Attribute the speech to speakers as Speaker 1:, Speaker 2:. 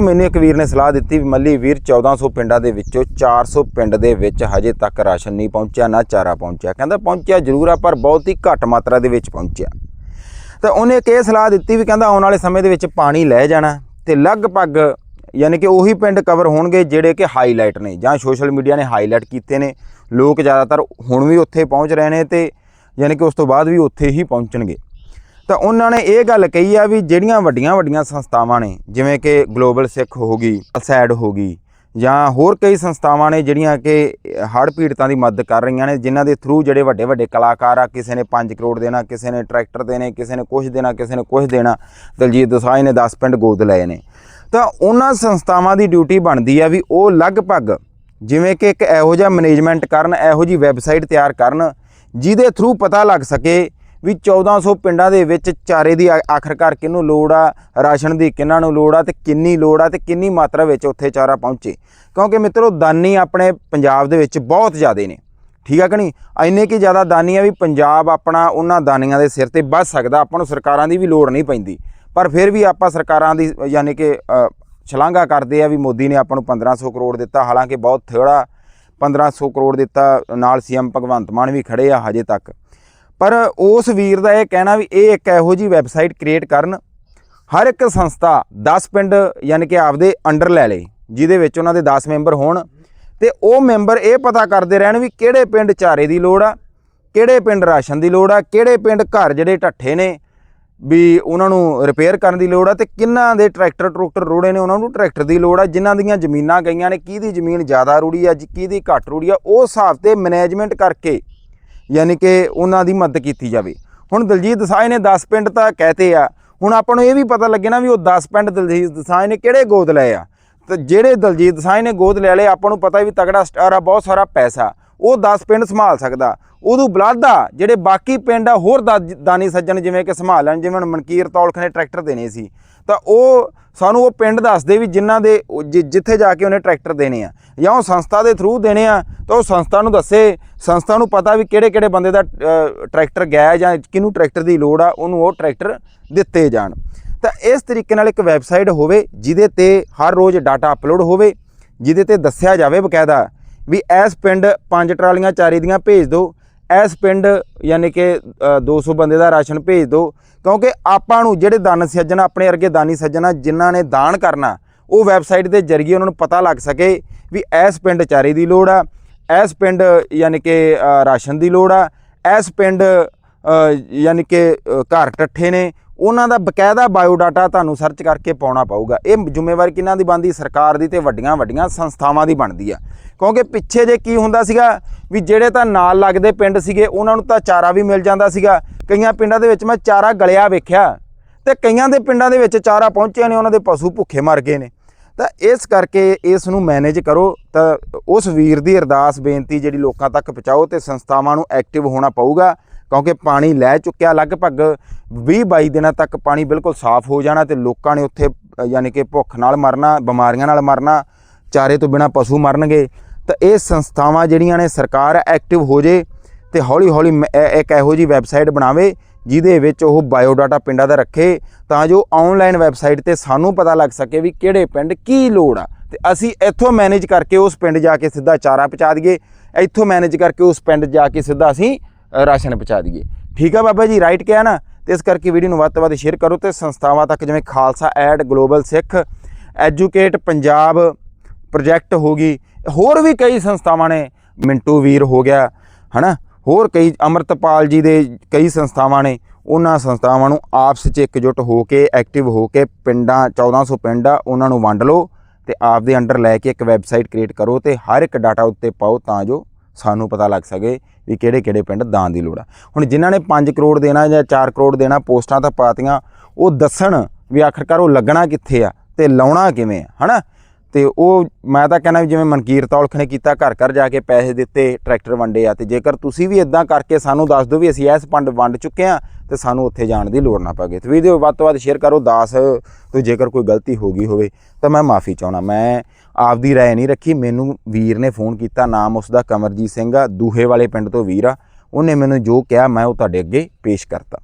Speaker 1: ਤੋਂ ਮੈਨੂੰ ਇੱਕ ਵੀਰ ਨੇ ਸਲਾਹ ਦਿੱਤੀ ਵੀ ਮੱਲੀ ਵੀਰ 1400 ਪਿੰਡਾਂ ਦੇ ਵਿੱਚੋਂ 400 ਪਿੰਡ ਦੇ ਵਿੱਚ ਹਜੇ ਤੱਕ ਰਾਸ਼ਨ ਨਹੀਂ ਪਹੁੰਚਿਆ, ਨਾ ਚਾਰਾ ਪਹੁੰਚਿਆ। ਕਹਿੰਦਾ ਪਹੁੰਚਿਆ ਜ਼ਰੂਰ ਆ, ਪਰ ਬਹੁਤ ਹੀ ਘੱਟ ਮਾਤਰਾ ਦੇ ਵਿੱਚ ਪਹੁੰਚਿਆ। ਤਾਂ ਉਹਨੇ ਇੱਕ ਇਹ ਸਲਾਹ ਦਿੱਤੀ ਵੀ ਕਹਿੰਦਾ ਆਉਣ ਵਾਲੇ ਸਮੇਂ ਦੇ ਵਿੱਚ ਪਾਣੀ ਲੈ ਜਾਣਾ ਤੇ ਲਗਭਗ ਯਾਨੀ ਕਿ ਉਹੀ ਪਿੰਡ ਕਵਰ ਹੋਣਗੇ ਜਿਹੜੇ ਕਿ ਹਾਈਲਾਈਟ ਨੇ ਜਾਂ ਸੋਸ਼ਲ ਮੀਡੀਆ ਨੇ ਹਾਈਲਾਈਟ ਕੀਤੇ ਨੇ। ਲੋਕ ਜ਼ਿਆਦਾਤਰ ਹੁਣ ਵੀ ਉੱਥੇ ਪਹੁੰਚ ਰਹੇ ਨੇ ਤੇ ਯਾਨੀ ਕਿ ਉਸ ਤੋਂ ਬਾਅਦ ਵੀ ਉੱਥੇ ਹੀ ਪਹੁੰਚਣਗੇ। ਤਾਂ ਉਹਨਾਂ ਨੇ ਇਹ ਗੱਲ ਕਹੀ ਆ ਵੀ ਜਿਹੜੀਆਂ ਵੱਡੀਆਂ ਵੱਡੀਆਂ ਸੰਸਥਾਵਾਂ ਨੇ, ਜਿਵੇਂ ਕਿ ਗਲੋਬਲ ਸਿੱਖ ਹੋ ਗਈ ਅਲਸੈਡ ਹੋ ਗਈ, ਜਾਂ ਹੋਰ ਕਈ ਸੰਸਥਾਵਾਂ ਨੇ ਜਿਹੜੀਆਂ ਕਿ ਹੜ੍ਹ ਪੀੜਤਾਂ ਦੀ ਮਦਦ ਕਰ ਰਹੀਆਂ ਨੇ, ਜਿਨ੍ਹਾਂ ਦੇ ਥਰੂ ਜਿਹੜੇ ਵੱਡੇ ਵੱਡੇ ਕਲਾਕਾਰ ਆ, ਕਿਸੇ ਨੇ 5 ਕਰੋੜ ਦੇਣਾ, ਕਿਸੇ ਨੇ ਟਰੈਕਟਰ ਦੇਣੇ, ਕਿਸੇ ਨੇ ਕੁਝ ਦੇਣਾ, ਕਿਸੇ ਨੇ ਕੁਝ ਦੇਣਾ, ਦਲਜੀਤ ਦੋਸਾਂਝ ਨੇ 10 ਪਿੰਡ ਗੋਦ ਲਏ ਨੇ। ਤਾਂ ਉਹਨਾਂ ਸੰਸਥਾਵਾਂ ਦੀ ਡਿਊਟੀ ਬਣਦੀ ਆ ਵੀ ਉਹ ਲਗਭਗ ਜਿਵੇਂ ਕਿ ਇੱਕ ਇਹੋ ਜਿਹਾ ਮੈਨੇਜਮੈਂਟ ਕਰਨ, ਇਹੋ ਜੀ ਵੈਬਸਾਈਟ ਤਿਆਰ ਕਰਨ, ਜਿਹਦੇ ਥਰੂ ਪਤਾ ਲੱਗ ਸਕੇ ਵੀ 1400 ਪਿੰਡਾਂ ਦੇ ਵਿੱਚ ਚਾਰੇ ਦੀ ਆਖਰਕਾਰ ਕਿਹਨੂੰ ਲੋੜ ਆ? ਰਾਸ਼ਨ ਦੀ ਕਿਹਨਾਂ ਨੂੰ ਲੋੜ ਆ? ਤੇ ਕਿੰਨੀ ਲੋੜ ਆ? ਤੇ ਕਿੰਨੀ ਮਾਤਰਾ ਵਿੱਚ ਉੱਥੇ ਚਾਰਾ ਪਹੁੰਚੇ? ਕਿਉਂਕਿ ਮਿੱਤਰੋ ਦਾਨੀ ਆਪਣੇ ਪੰਜਾਬ ਦੇ ਵਿੱਚ ਬਹੁਤ ਜ਼ਿਆਦੇ ਨੇ। ਠੀਕ ਆ ਕਿ ਨਹੀਂ? ਇੰਨੇ ਕੀ ਜ਼ਿਆਦਾ ਦਾਨੀ ਆ ਵੀ ਪੰਜਾਬ ਆਪਣਾ ਉਹਨਾਂ ਦਾਨੀਆਂ ਦੇ ਸਿਰ ਤੇ ਵੱਧ ਸਕਦਾ। ਆਪਾਂ ਨੂੰ ਸਰਕਾਰਾਂ ਦੀ ਵੀ ਲੋੜ ਨਹੀਂ ਪੈਂਦੀ। ਪਰ ਫਿਰ ਵੀ ਆਪਾਂ ਸਰਕਾਰਾਂ ਦੀ ਯਾਨੀ ਕਿ ਅ, ਸ਼ਲਾਘਾ ਕਰਦੇ ਆ ਵੀ ਮੋਦੀ ਨੇ ਆਪਾਂ ਨੂੰ 1500 ਕਰੋੜ ਦਿੱਤਾ। ਹਾਲਾਂਕਿ ਬਹੁਤ ਥੋੜਾ 1500 ਕਰੋੜ ਦਿੱਤਾ। ਨਾਲ ਸੀਐਮ ਭਗਵੰਤ ਮਾਨ ਵੀ ਖੜੇ ਆ ਹਜੇ ਤੱਕ। ਪਰ ਉਸ ਵੀਰ ਦਾ ਇਹ ਕਹਿਣਾ ਵੀ ਇਹ ਇੱਕ ਇਹੋ ਜੀ ਵੈਬਸਾਈਟ ਕ੍ਰੀਏਟ ਕਰਨ, ਹਰ ਇੱਕ ਸੰਸਥਾ 10 ਪਿੰਡ ਯਾਨੀ ਕਿ ਆਪਦੇ ਅੰਡਰ ਲੈ ਲੇ, ਜਿਹਦੇ ਵਿੱਚ ਉਹਨਾਂ ਦੇ 10 ਮੈਂਬਰ ਹੋਣ ਤੇ ਉਹ ਮੈਂਬਰ ਇਹ ਪਤਾ ਕਰਦੇ ਰਹਿਣ ਵੀ ਕਿਹੜੇ ਪਿੰਡ ਚਾਰੇ ਦੀ ਲੋੜ ਆ, ਕਿਹੜੇ ਪਿੰਡ ਰਾਸ਼ਨ ਦੀ ਲੋੜ ਆ, ਕਿਹੜੇ ਪਿੰਡ ਘਰ ਜਿਹੜੇ ਢੱਠੇ ਨੇ ਵੀ ਉਹਨਾਂ ਨੂੰ ਰਿਪੇਅਰ ਕਰਨ ਦੀ ਲੋੜ ਆ ਤੇ ਕਿੰਨਾਂ ਦੇ ਟਰੈਕਟਰ ਟਰੂਕਟਰ ਰੋੜੇ ਨੇ ਉਹਨਾਂ ਨੂੰ ਟਰੈਕਟਰ ਦੀ ਲੋੜ ਆ, ਜਿਨ੍ਹਾਂ ਦੀਆਂ ਜ਼ਮੀਨਾਂ ਗਈਆਂ ਨੇ, ਕਿਹਦੀ ਜ਼ਮੀਨ ਜ਼ਿਆਦਾ ਰੂੜੀ ਆ ਜੀ ਕਿਹਦੀ ਘੱਟ ਰੂੜੀ ਆ, ਉਹ ਹਿਸਾਬ ਤੇ ਮੈਨੇਜਮੈਂਟ ਕਰਕੇ ਯਾਨੀ ਕਿ ਉਹਨਾਂ ਦੀ ਮਦਦ ਕੀਤੀ ਜਾਵੇ। ਹੁਣ ਦਲਜੀਤ ਦਸਾਂਝ ਨੇ 10 ਪਿੰਡ ਤਾਂ ਕਹਤੇ ਆ। ਹੁਣ ਆਪਾਂ ਨੂੰ ਇਹ ਵੀ ਪਤਾ ਲੱਗੇ ਨਾ ਵੀ ਉਹ 10 ਪਿੰਡ ਦਲਜੀਤ ਦਸਾਂਝ ਨੇ ਕਿਹੜੇ ਗੋਦ ਲਏ ਆ। ਤੇ ਜਿਹੜੇ ਦਲਜੀਤ ਦਸਾਂਝ ਨੇ ਗੋਦ ਲੈ ਲਏ, ਆਪਾਂ ਨੂੰ ਪਤਾ ਵੀ ਤਗੜਾ ਸਟਾਰ ਆ, ਬਹੁਤ ਸਾਰਾ ਪੈਸਾ। ਉਹ 10 ਪਿੰਡ ਸੰਭਾਲ ਸਕਦਾ। ਉਦੋਂ ਬਲਾਦਾ, ਜਿਹੜੇ ਬਾਕੀ ਪਿੰਡ ਆ, ਹੋਰ ਦਾ- ਦਾਨੀ ਸੱਜਣ ਜਿਵੇਂ ਕਿ ਸੰਭਾਲ ਲੈਣ, ਜਿਵੇਂ ਮਨਕੀਰ ਤੌਲਖ ਨੇ ਟਰੈਕਟਰ ਦੇਣੇ ਸੀ। ਤਾਂ ਉਹ ਸਾਨੂੰ ਉਹ ਪਿੰਡ ਦੱਸਦੇ ਵੀ ਜਿਨ੍ਹਾਂ ਦੇ ਜਿ- ਜਿੱਥੇ ਜਾ ਕੇ ਉਹਨੇ ਟਰੈਕਟਰ ਦੇਣੇ ਆ। ਜਾਂ ਉਹ ਸੰਸਥਾ ਦੇ ਥਰੂ ਦੇਣੇ ਆ, ਤਾਂ ਉਹ ਸੰਸਥਾ ਨੂੰ ਦੱਸੇ। ਸੰਸਥਾ ਨੂੰ ਪਤਾ ਵੀ ਕਿਹੜੇ ਕਿਹੜੇ ਬੰਦੇ ਦਾ ਟਰੈਕਟਰ ਗਿਆ ਜਾਂ ਕਿਹਨੂੰ ਟਰੈਕਟਰ ਦੀ ਲੋੜ ਆ, ਉਹਨੂੰ ਉਹ ਟਰੈਕਟਰ ਦਿੱਤੇ ਜਾਣ। ਤਾਂ ਇਸ ਤਰੀਕੇ ਨਾਲ ਇੱਕ ਵੈਬਸਾਈਟ ਹੋਵੇ, ਜਿਹਦੇ ਤੇ ਹਰ ਰੋਜ਼ ਡਾਟਾ ਅਪਲੋਡ ਹੋਵੇ, ਜਿਹਦੇ ਤੇ ਦੱਸਿਆ ਜਾਵੇ ਬਕਾਇਦਾ ਵੀ ਇਸ ਪਿੰਡ ਪੰਜ ਟਰਾਲੀਆਂ ਚਾਰੇ ਦੀਆਂ ਭੇਜ ਦਿਓ। ਇਸ ਪਿੰਡ ਯਾਨੀ ਕਿ ਅ, 200 ਬੰਦੇ ਦਾ ਰਾਸ਼ਨ ਭੇਜ ਦਿਓ। ਕਿਉਂਕਿ ਆਪਾਂ ਨੂੰ ਜਿਹੜੇ ਦਾਨ ਸੱਜਣ ਆਪਣੇ ਵਰਗੇ ਦਾਨੀ ਸੱਜਣ ਆ ਜਿਨ੍ਹਾਂ ਨੇ ਦਾਨ ਕਰਨਾ ਉਹ ਵੈਬਸਾਈਟ ਦੇ ਜ਼ਰੀਏ ਉਹਨਾਂ ਨੂੰ ਪਤਾ ਲੱਗ ਸਕੇ ਵੀ ਇਸ ਪਿੰਡ ਚਾਰੇ ਦੀ ਲੋੜ ਆ ਇਸ ਪਿੰਡ ਯਾਨੀ ਕਿ ਰਾਸ਼ਨ ਦੀ ਲੋੜ ਆ ਇਸ ਪਿੰਡ ਯਾਨੀ ਕਿ ਘਰ ਟੱਠੇ ਨੇ, ਉਹਨਾਂ ਦਾ ਬਕਾਇਦਾ ਬਾਇਓਡਾਟਾ ਤੁਹਾਨੂੰ ਸਰਚ ਕਰਕੇ ਪਾਉਣਾ ਪਊਗਾ। ਇਹ ਜ਼ਿੰਮੇਵਾਰੀ ਕਿਹਨਾਂ ਦੀ ਬਣਦੀ? ਸਰਕਾਰ ਦੀ ਤੇ ਵੱਡੀਆਂ ਵੱਡੀਆਂ ਸੰਸਥਾਵਾਂ ਦੀ ਬਣਦੀ ਆ। ਕਿਉਂਕਿ ਪਿੱਛੇ ਜੇ ਕੀ ਹੁੰਦਾ ਸੀਗਾ, ਵੀ ਜਿਹੜੇ ਤਾਂ ਨਾਲ ਲੱਗਦੇ ਪਿੰਡ ਸੀਗੇ, ਉਹਨਾਂ ਨੂੰ ਤਾਂ ਚਾਰਾ ਵੀ ਮਿਲ ਜਾਂਦਾ ਸੀਗਾ। ਕਈਆਂ ਪਿੰਡਾਂ ਦੇ ਵਿੱਚ ਮੈਂ ਚਾਰਾ ਗਲਿਆ ਵੇਖਿਆ, ਤੇ ਕਈਆਂ ਦੇ ਪਿੰਡਾਂ ਦੇ ਵਿੱਚ ਚਾਰਾ ਪਹੁੰਚਿਆ ਨੇ, ਉਹਨਾਂ ਦੇ ਪਸ਼ੂ ਭੁੱਖੇ ਮਰ ਗਏ ਨੇ। ਤਾਂ ਇਸ ਕਰਕੇ ਇਸ ਨੂੰ ਮੈਨੇਜ ਕਰੋ, ਤਾਂ ਉਸ ਵੀਰ ਦੀ ਅਰਦਾਸ, ਬੇਨਤੀ ਜਿਹੜੀ ਲੋਕਾਂ ਤੱਕ ਪਹੁੰਚਾਓ ਤੇ ਸੰਸਥਾਵਾਂ ਨੂੰ ਐਕਟਿਵ ਹੋਣਾ ਪਊਗਾ। ਕਿਉਂਕਿ ਪਾਣੀ ਲੈ ਚੁੱਕਿਆ ਲਗਭਗ 20 22 ਦਿਨਾਂ ਤੱਕ ਪਾਣੀ ਬਿਲਕੁਲ ਸਾਫ਼ ਹੋ ਜਾਣਾ ਤੇ ਲੋਕਾਂ ਨੇ ਉੱਥੇ ਯਾਨੀ ਕਿ ਭੁੱਖ ਨਾਲ ਮਰਨਾ, ਬਿਮਾਰੀਆਂ ਨਾਲ ਮਰਨਾ, ਚਾਰੇ ਤੋਂ ਬਿਨਾ ਪਸ਼ੂ ਮਰਨਗੇ। ਤਾਂ ਇਹ ਸੰਸਥਾਵਾਂ ਜਿਹੜੀਆਂ ਨੇ ਸਰਕਾਰ ਐਕਟਿਵ ਹੋ ਜੇ ਤੇ ਹੌਲੀ ਹੌਲੀ ਮ- ਇੱਕ ਇਹੋ ਜੀ ਵੈਬਸਾਈਟ ਬਣਾਵੇ ਜਿਹਦੇ ਵਿੱਚ ਉਹ ਬਾਇਓਡਾਟਾ ਪਿੰਡਾਂ ਦਾ ਰੱਖੇ ਤਾਂ ਜੋ ਆਨਲਾਈਨ ਵੈਬਸਾਈਟ ਤੇ ਸਾਨੂੰ ਪਤਾ ਲੱਗ ਸਕੇ ਵੀ ਕਿਹੜੇ ਪਿੰਡ ਕੀ ਲੋੜ ਆ। ਤੇ ਅਸੀਂ ਇੱਥੋਂ ਮੈਨੇਜ ਕਰਕੇ ਉਸ ਪਿੰਡ ਜਾ ਕੇ ਸਿੱਧਾ ਚਾਰਾ ਪਹੁੰਚਾ ਦਈਏ। ਇੱਥੋਂ ਮੈਨੇਜ ਕਰਕੇ ਉਸ ਪਿੰਡ ਜਾ ਕੇ ਸਿੱਧਾ ਅਸੀਂ ਰਾਸ਼ਨ ਪਹੁੰਚਾ ਦਈਏ। ਠੀਕ ਆ ਬਾਬਾ ਜੀ ਰਾਈਟ ਕਿਹਾ ਨਾ? ਤੇ ਇਸ ਕਰਕੇ ਵੀਡੀਓ ਨੂੰ ਵੱਧ ਤੋਂ ਵੱਧ ਸ਼ੇਅਰ ਕਰੋ ਤੇ ਸੰਸਥਾਵਾਂ ਤੱਕ ਜਿਵੇਂ Khalsa Aid, Global Sikh, Educate, Punjab Project ਹੋ ਗਈ, ਹੋਰ ਵੀ ਕਈ ਸੰਸਥਾਵਾਂ ਨੇ। ਮਿੰਟੂ ਵੀਰ ਹੋ ਗਿਆ, ਹਨਾ? ਹੋਰ ਕਈ ਅਮਰਤਪਾਲ ਜੀ ਦੇ ਕਈ ਸੰਸਥਾਵਾਂ ਨੇ, ਉਹਨਾਂ ਸੰਸਥਾਵਾਂ ਨੂੰ ਆਪਸ 'ਚ ਇਕਜੁੱਟ ਹੋ ਕੇ ਐਕਟਿਵ ਹੋ ਕੇ ਪਿੰਡਾਂ 1400 ਪਿੰਡ ਆ, ਉਹਨਾਂ ਨੂੰ ਵੰਡ ਲਓ ਤੇ ਆਪ ਦੇ ਅੰਡਰ ਲੈ ਕੇ ਇੱਕ ਵੈਬਸਾਈਟ ਕ੍ਰੀਏਟ ਕਰੋ ਤੇ ਹਰ ਇੱਕ ਡਾਟਾ ਉੱਤੇ ਪਾਓ ਤਾਂ ਜੋ ਸਾਨੂੰ ਪਤਾ ਲੱਗ ਸਕੇ ਵੀ ਕਿਹੜੇ ਕਿਹੜੇ ਪਿੰਡ ਦਾਨ ਦੀ ਲੋੜ ਆ। ਹੁਣ ਜਿਨ੍ਹਾਂ ਨੇ 5 ਕਰੋੜ ਦੇਣਾ ਜਾਂ 4 ਕਰੋੜ ਦੇਣਾ ਪੋਸਟਾਂ ਤਾਂ ਪਾਤੀਆਂ, ਉਹ ਦੱਸਣ ਵੀ ਆਖਰਕਾਰ ਉਹ ਲੱਗਣਾ ਕਿੱਥੇ ਆ ਤੇ ਲਾਉਣਾ ਕਿਵੇਂ ਆ, ਹਨਾ? ਤੇ ਉਹ, ਮੈਂ ਤਾਂ ਕਹਿੰਦਾ ਵੀ ਜਿਵੇਂ ਮਨਕੀਰ ਤੌਲਖ ਨੇ ਕੀਤਾ, ਘਰ ਘਰ ਜਾ ਕੇ ਪੈਸੇ ਦਿੱਤੇ, ਟਰੈਕਟਰ ਵੰਡੇ ਆ, ਤੇ ਜੇਕਰ ਤੁਸੀਂ ਵੀ ਇਦਾਂ ਕਰਕੇ ਸਾਨੂੰ ਦੱਸ ਦਿਓ ਵੀ ਅਸੀਂ ਇਸ ਪੰਡ ਵੰਡ ਚੁੱਕੇ ਆ ਤੇ ਸਾਨੂੰ ਉੱਥੇ ਜਾਣ ਦੀ ਲੋੜ ਨਾ ਪਵੇ। ਤੇ ਵੀਡੀਓ ਵੱਧ ਤੋਂ ਵੱਧ ਸ਼ੇਅਰ ਕਰੋ, ਦਾਸ, ਤੋਂ ਜੇਕਰ ਕੋਈ ਗਲਤੀ ਹੋ ਗਈ ਹੋਵੇ, ਤਾਂ ਮੈਂ ਮਾਫੀ ਚਾਹਣਾ ਮੈਂ ਆਪਦੀ ਰਾਏ ਨਹੀਂ ਰੱਖੀ, ਮੈਨੂੰ ਵੀਰ ਨੇ ਫੋਨ ਕੀਤਾ, ਨਾਮ ਉਸ ਦਾ ਕਮਰਜੀਤ ਸਿੰਘ ਆ, ਦੂਹੇ ਵਾਲੇ ਪਿੰਡ ਤੋਂ ਵੀਰ ਆ। ਉਹਨੇ ਮੈਨੂੰ ਜੋ ਕਿਹਾ, ਮੈਂ ਉਹ ਤੁਹਾਡੇ ਅੱਗੇ ਪੇਸ਼ ਕਰਤਾ।